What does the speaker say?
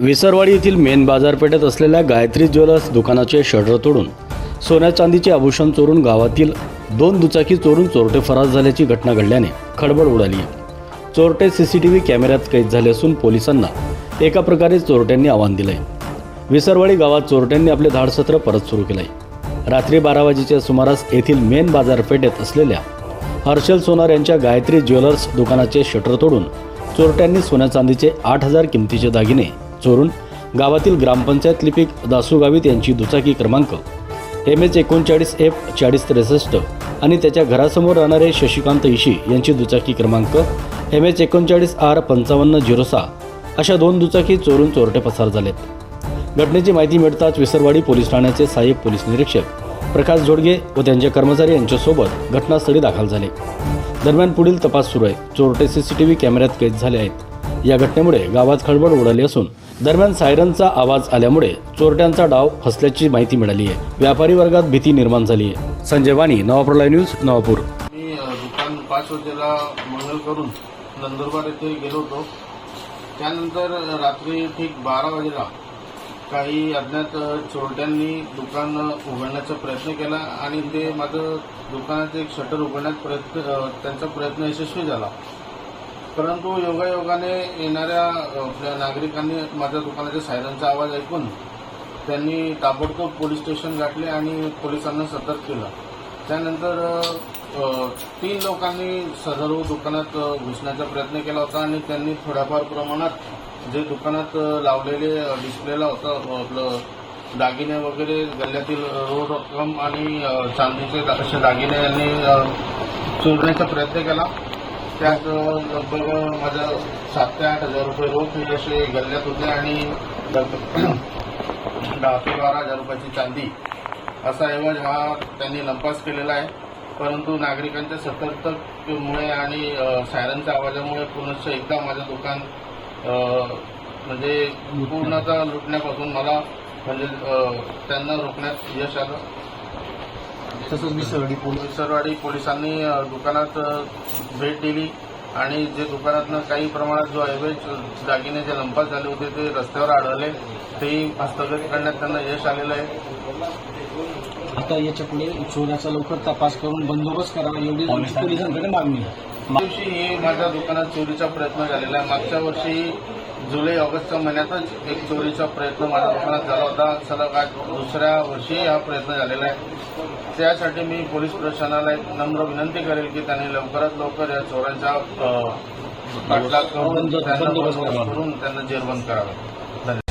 विसरवाडी येथील मेन बाजारपेठेत असलेल्या गायत्री ज्वेलर्स दुकानाचे शटर तोडून सोन्या चांदीचे आभूषण चोरून गावातील दोन दुचाकी चोरून चोरटे फरार झाल्याची घटना घडल्याने खळबळ उडाली आहे. चोरटे सीसीटीव्ही कॅमेऱ्यात कैद झाले असून पोलिसांना एका प्रकारे चोरट्यांनी आव्हान दिलंय. विसरवाडी गावात चोरट्यांनी आपले धाडसत्र परत सुरू केलंय. रात्री बारा वाजेच्या सुमारास येथील मेन बाजारपेठेत असलेल्या हर्षल सोनार यांच्या गायत्री ज्वेलर्स दुकानाचे शटर तोडून चोरट्यांनी सोन्या चांदीचे आठ हजार किमतीचे दागिने चोरून गावातील ग्रामपंचायत लिपिक दासू गावित यांची दुचाकी क्रमांक. एम एच एकोणचाळीस एफ चाळीस त्रेसष्ट आणि त्याच्या घरासमोर राहणारे शशिकांत इशी यांची दुचाकी क्रमांक एम एच एकोणचाळीस आर पंचावन्न झिरो सहा अशा दोन दुचाकी चोरून चोरटे पसार झालेत. घटनेची माहिती मिळताच विसरवाडी पोलीस ठाण्याचे सहाय्यक पोलीस निरीक्षक प्रकाश जोडगे व त्यांचे कर्मचारी यांच्यासोबत घटनास्थळी दाखल झाले. दरम्यान पुढील तपास सुरू आहे. चोरटे सीसीटीव्ही कॅमेऱ्यात कैद झाले आहेत. या घटनेमुळे गावात खळबळ उडाली असून दरम्यान सायरनचा आवाज आल्यामुळे चोरट्यांचा डाव फसल्याची माहिती मिळाली आहे. व्यापारी वर्गात भीती निर्माण झाली आहे. संजय वाणी नवाप्रला न्यूज नवापूर. मी दुकान पाच वाजेला मंगल करून नंदुरबार येथे गेलो होतो. त्यानंतर रात्री ठीक बारा वाजेला काही अज्ञात चोरट्यांनी दुकान उघडण्याचा प्रयत्न केला आणि ते माझं दुकानाचं एक शटर उघडण्यात प्रयत्न त्यांचा प्रयत्न यशस्वी झाला. परंतु योगायोगाने येणाऱ्या आपल्या नागरिकांनी माझ्या दुकानाच्या सायरनचा आवाज ऐकून त्यांनी ताबडतोब पोलीस स्टेशन गाठले आणि पोलिसांना सतर्क केलं. त्यानंतर तीन लोकांनी सदर दुकानात घुसण्याचा प्रयत्न केला होता आणि त्यांनी थोड्याफार प्रमाणात जे दुकानात लावलेले डिस्प्लेला होता आपलं दागिने वगैरे गल्ल्यातील रोड रक्कम आणि चांदीचे असे दागिने यांनी चोरण्याचा प्रयत्न केला. त्यात लगभग माझ्या सात ते आठ हजार रुपये रोख जसे गल्ल्यात होते आणि दहा ते बारा हजार रुपयाची चांदी. असा ऐवज हा त्यांनी लंपास केलेला आहे. परंतु नागरिकांच्या सतर्कतेमुळे आणि सायरनच्या आवाजामुळे पुनश्च एकदा माझं दुकान म्हणजे पूर्णतः लुटण्यापासून मला म्हणजे त्यांना रोखण्यात यश आलं. तसंच विसरवाडी पोलीस विसरवाडी पोलिसांनी दुकानात भेट दिली आणि जे दुकानातनं काही प्रमाणात जो ऐवज दागिने जे लंपास झाले होते ते रस्त्यावर आढळले. तेही हस्तगत करण्यात त्यांना यश आलेलं आहे. आता याच्यापुढे चोराचा लवकर तपास करून बंदोबस्त करावा एवढी पोलिसांकडे मागणी आहे. वर्षी हे माझ्या दुकानात चोरीचा प्रयत्न झालेला आहे. मागच्या वर्षी जुलै ऑगस्टच्या महिन्यातच एक चोरीचा प्रयत्न माझ्या दुकानात झाला होता. सलग आज दुसऱ्या वर्षी हा प्रयत्न झालेला आहे. त्यासाठी मी पोलीस प्रशासनाला एक नम्र विनंती करेल की त्यांनी लवकरात लवकर या चोरांचा पाठलाग करून त्यांना जेरबंद करावं.